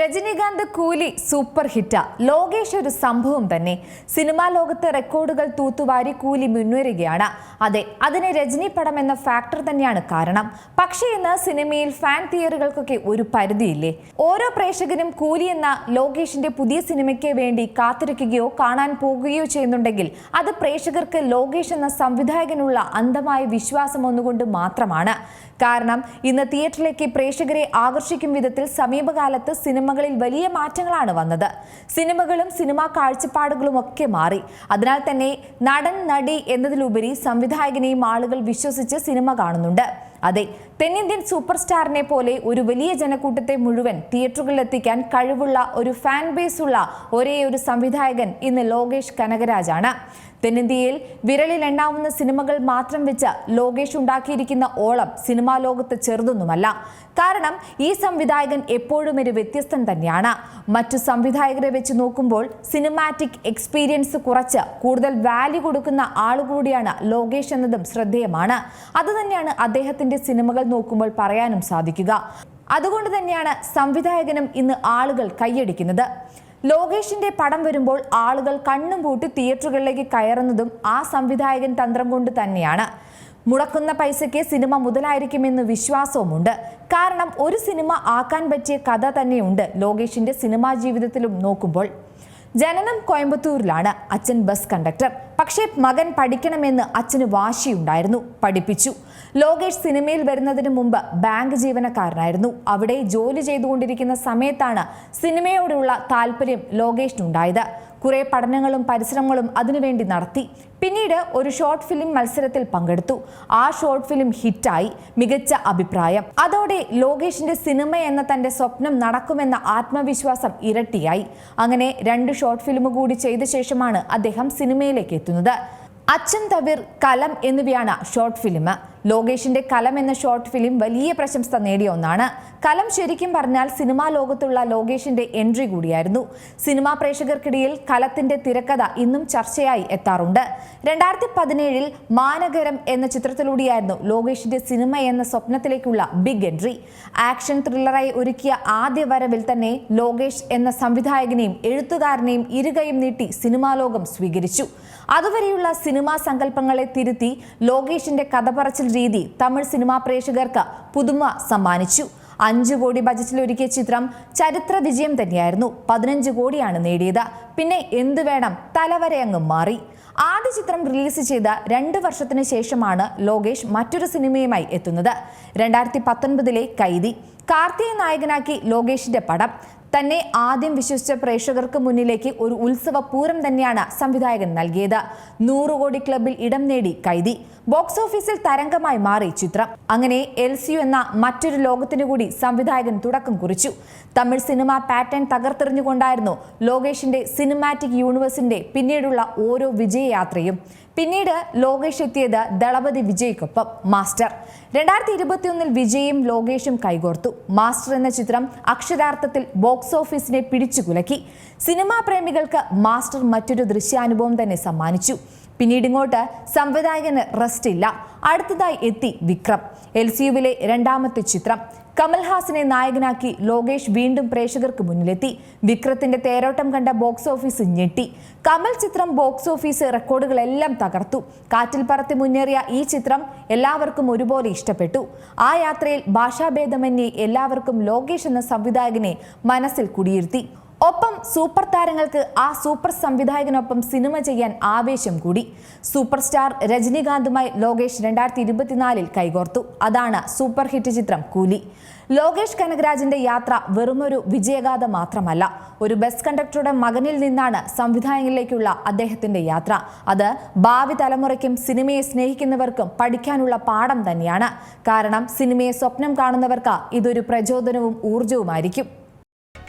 രജനീകാന്ത് കൂലി സൂപ്പർ ഹിറ്റാ. ലോകേഷ് ഒരു സംഭവം തന്നെ. സിനിമാ ലോകത്ത് റെക്കോർഡുകൾ തൂത്തുവാരി കൂലി മുന്നേറുകയാണ്. അതെ അതിന് രജനി പടം എന്ന ഫാക്ടർ തന്നെയാണ് കാരണം. പക്ഷേ ഇന്ന് സിനിമയിൽ ഫാൻ തിയറികൾക്കൊക്കെ ഒരു പരിധിയില്ലേ? ഓരോ പ്രേക്ഷകനും കൂലി എന്ന ലോകേഷിന്റെ പുതിയ സിനിമയ്ക്ക് വേണ്ടി കാത്തിരിക്കുകയോ കാണാൻ പോകുകയോ ചെയ്യുന്നുണ്ടെങ്കിൽ അത് പ്രേക്ഷകർക്ക് ലോകേഷ് എന്ന സംവിധായകനുള്ള അന്ധമായ വിശ്വാസം ഒന്നുകൊണ്ട് മാത്രമാണ്. കാരണം ഇന്ന് തിയേറ്ററിലേക്ക് പ്രേക്ഷകരെ ആകർഷിക്കും വിധത്തിൽ സമീപകാലത്ത് സിനിമകളിൽ വലിയ മാറ്റങ്ങളാണ് വന്നത്. സിനിമകളും സിനിമാ കാഴ്ചപ്പാടുകളും ഒക്കെ മാറി. അതിനാൽ തന്നെ നടൻ നടി എന്നതിലുപരി സംവിധായകനെയും ആളുകൾ വിശ്വസിച്ച് സിനിമ കാണുന്നുണ്ട്. അതെ തെന്നിന്ത്യൻ സൂപ്പർ സ്റ്റാറിനെ പോലെ ഒരു വലിയ ജനക്കൂട്ടത്തെ മുഴുവൻ തിയേറ്ററുകളിൽ എത്തിക്കാൻ കഴിവുള്ള ഒരു ഫാൻ ഉള്ള ഒരേ ഒരു സംവിധായകൻ ഇന്ന് ലോകേഷ് കനകരാജാണ്. തെന്നിന്ത്യയിൽ വിരലിൽ എണ്ണാവുന്ന സിനിമകൾ മാത്രം വെച്ച് ലോകേഷ് ഉണ്ടാക്കിയിരിക്കുന്ന ഓളം സിനിമാ ലോകത്ത് ചെറുതൊന്നുമല്ല. കാരണം ഈ സംവിധായകൻ എപ്പോഴും ഒരു വ്യത്യസ്തൻ തന്നെയാണ്. മറ്റു സംവിധായകരെ വെച്ച് നോക്കുമ്പോൾ സിനിമാറ്റിക് എക്സ്പീരിയൻസ് കുറച്ച് കൂടുതൽ വാല്യൂ കൊടുക്കുന്ന ആളുകൂടിയാണ് ലോകേഷ് എന്നതും ശ്രദ്ധേയമാണ്. അതുതന്നെയാണ് അദ്ദേഹത്തിന്റെ സിനിമകൾ നോക്കുമ്പോൾ പറയാനും സാധിക്കുക. അതുകൊണ്ട് തന്നെയാണ് സംവിധായകനും ഇന്ന് ആളുകൾ കൈയടിക്കുന്നത്. ലോകേഷിന്റെ പടം വരുമ്പോൾ ആളുകൾ കണ്ണും പൂട്ടി തിയേറ്ററുകളിലേക്ക് കയറുന്നതും ആ സംവിധായകൻ തന്ത്രം കൊണ്ട് തന്നെയാണ്. മുടക്കുന്ന പൈസയ്ക്ക് സിനിമ മുതലായിരിക്കുമെന്ന് വിശ്വാസവുമുണ്ട്. കാരണം ഒരു സിനിമ ആക്കാൻ പറ്റിയ കഥ തന്നെയുണ്ട് ലോകേഷിന്റെ സിനിമാ ജീവിതത്തിലും നോക്കുമ്പോൾ. ജനനം കോയമ്പത്തൂരിലാണ് അച്ഛൻ ബസ് കണ്ടക്ടർ. പക്ഷേ മകൻ പഠിക്കണമെന്ന് അച്ഛന് വാശിയുണ്ടായിരുന്നു. പഠിപ്പിച്ചു. ലോകേഷ് സിനിമയിൽ വരുന്നതിന് മുമ്പ് ബാങ്ക് ജീവനക്കാരനായിരുന്നു. അവിടെ ജോലി ചെയ്തുകൊണ്ടിരിക്കുന്ന സമയത്താണ് സിനിമയോടുള്ള താല്പര്യം ലോകേഷിനുണ്ടായത്. കുറെ പഠനങ്ങളും പരിശ്രമങ്ങളും അതിനുവേണ്ടി നടത്തി. പിന്നീട് ഒരു ഷോർട്ട് ഫിലിം മത്സരത്തിൽ പങ്കെടുത്തു. ആ ഷോർട്ട് ഫിലിം ഹിറ്റായി. മികച്ച അഭിപ്രായം. അതോടെ ലോകേഷിന്റെ സിനിമ എന്ന തന്റെ സ്വപ്നം നടക്കുമെന്ന ആത്മവിശ്വാസം ഇരട്ടിയായി. അങ്ങനെ രണ്ട് ഷോർട്ട് ഫിലിം കൂടി ചെയ്ത ശേഷമാണ് അദ്ദേഹം സിനിമയിലേക്ക് എത്തുന്നത്. അച്ഛൻ തവിർ കലം എന്നിവയാണ് ഷോർട്ട് ഫിലിം ലോകേഷിന്റെ കലം എന്ന ഷോർട്ട് ഫിലിം വലിയ പ്രശംസ നേടിയ ഒന്നാണ്. കലം ശരിക്കും പറഞ്ഞാൽ സിനിമാ ലോകത്തുള്ള ലോകേഷിന്റെ എൻട്രി കൂടിയായിരുന്നു. സിനിമാ പ്രേക്ഷകർക്കിടയിൽ കലത്തിന്റെ തിരക്കഥ ഇന്നും ചർച്ചയായി എത്താറുണ്ട്. രണ്ടായിരത്തി പതിനേഴിൽ മാനഗരം എന്ന ചിത്രത്തിലൂടെയായിരുന്നു ലോകേഷിന്റെ സിനിമ എന്ന സ്വപ്നത്തിലേക്കുള്ള ബിഗ് എൻട്രി ആക്ഷൻ ത്രില്ലറായി ഒരുക്കിയ ആദ്യ വരവിൽ തന്നെ ലോകേഷ് എന്ന സംവിധായകനെയും എഴുത്തുകാരനെയും ഇരുകയും നീട്ടി സിനിമാ ലോകം സ്വീകരിച്ചു. അതുവരെയുള്ള സിനിമാ സങ്കല്പങ്ങളെ തിരുത്തി ലോകേഷിന്റെ കഥ പറച്ചിൽ രീതി തമിഴ് സിനിമാ പ്രേക്ഷകർക്ക് പുതുമ സമ്മാനിച്ചു. അഞ്ചു കോടി ബജറ്റിൽ ഒരുക്കിയ ചിത്രം ചരിത്ര വിജയം തന്നെയായിരുന്നു. പതിനഞ്ച് കോടിയാണ് നേടിയത്. പിന്നെ എന്തു വേണം? തലവരെ അങ്ങ് മാറി. ആദ്യ ചിത്രം റിലീസ് ചെയ്ത രണ്ട് വർഷത്തിന് ശേഷമാണ് ലോകേഷ് മറ്റൊരു സിനിമയുമായി എത്തുന്നത്. രണ്ടായിരത്തി പത്തൊൻപതിലെ കൈതി കാർത്തിക നായകനാക്കി ലോകേഷിന്റെ പടം. തന്നെ ആദ്യം വിശ്വസിച്ച പ്രേക്ഷകർക്ക് മുന്നിലേക്ക് ഒരു ഉത്സവ പൂരം തന്നെയാണ് സംവിധായകൻ നൽകിയത്. നൂറുകോടി ക്ലബിൽ ഇടം നേടി കൈതി ബോക്സ് ഓഫീസിൽ തരംഗമായി മാറി ചിത്രം. അങ്ങനെ എൽ സിയു എന്ന മറ്റൊരു ലോകത്തിനു കൂടി സംവിധായകൻ തുടക്കം കുറിച്ചു. തമിഴ് സിനിമ പാറ്റേൺ തകർത്തെറിഞ്ഞുകൊണ്ടായിരുന്നു ലോകേഷിന്റെ സിനിമാറ്റിക് യൂണിവേഴ്സിന്റെ പിന്നീടുള്ള ഓരോ വിജയയാത്രയും. പിന്നീട് ലോകേഷ് എത്തിയത് ദളപതി വിജയ്ക്കൊപ്പം മാസ്റ്റർ. രണ്ടായിരത്തി ഇരുപത്തിയൊന്നിൽ വിജയും ലോകേഷും കൈകോർത്തു. മാസ്റ്റർ എന്ന ചിത്രം അക്ഷരാർത്ഥത്തിൽ ബോക്സ് ഓഫീസിനെ പിടിച്ചു കുലക്കി. സിനിമാ പ്രേമികൾക്ക് മാസ്റ്റർ മറ്റൊരു ദൃശ്യാനുഭവം തന്നെ സമ്മാനിച്ചു. പിന്നീട് ഇങ്ങോട്ട് സംവിധായകന് റെസ്റ്റ് ഇല്ല അടുത്തതായി എത്തി വിക്രം. എൽ സി യുവിലെ രണ്ടാമത്തെ ചിത്രം. കമൽഹാസനെ നായകനാക്കി ലോകേഷ് വീണ്ടും പ്രേക്ഷകർക്ക് മുന്നിലെത്തി. വിക്രത്തിന്റെ തേരോട്ടം കണ്ട ബോക്സ് ഓഫീസ് ഞെട്ടി. കമൽ ചിത്രം ബോക്സ് ഓഫീസ് റെക്കോർഡുകളെല്ലാം തകർത്തു. കാറ്റിൽ പറത്തി മുന്നേറിയ ഈ ചിത്രം എല്ലാവർക്കും ഒരുപോലെ ഇഷ്ടപ്പെട്ടു. ആ യാത്രയിൽ ഭാഷാഭേദമന്യേ എല്ലാവർക്കും ലോകേഷ് എന്ന സംവിധായകനെ മനസ്സിൽ കുടിയിരുത്തി. ഒപ്പം സൂപ്പർ താരങ്ങൾക്ക് ആ സൂപ്പർ സംവിധായകനൊപ്പം സിനിമ ചെയ്യാൻ ആവേശം കൂടി. സൂപ്പർ സ്റ്റാർ രജനീകാന്തുമായി ലോകേഷ് രണ്ടായിരത്തി ഇരുപത്തിനാലിൽ കൈകോർത്തു. അതാണ് സൂപ്പർ ഹിറ്റ് ചിത്രം കൂലി. ലോകേഷ് കനകരാജിന്റെ യാത്ര വെറുമൊരു വിജയഗാഥ മാത്രമല്ല. ഒരു ബസ് കണ്ടക്ടറുടെ മകനിൽ നിന്നാണ് സംവിധായകനിലേക്കുള്ള അദ്ദേഹത്തിന്റെ യാത്ര. അത് ഭാവി തലമുറയ്ക്കും സിനിമയെ സ്നേഹിക്കുന്നവർക്കും പഠിക്കാനുള്ള പാഠം തന്നെയാണ്. കാരണം സിനിമയെ സ്വപ്നം കാണുന്നവർക്ക് ഇതൊരു പ്രചോദനവും ഊർജവുമായിരിക്കും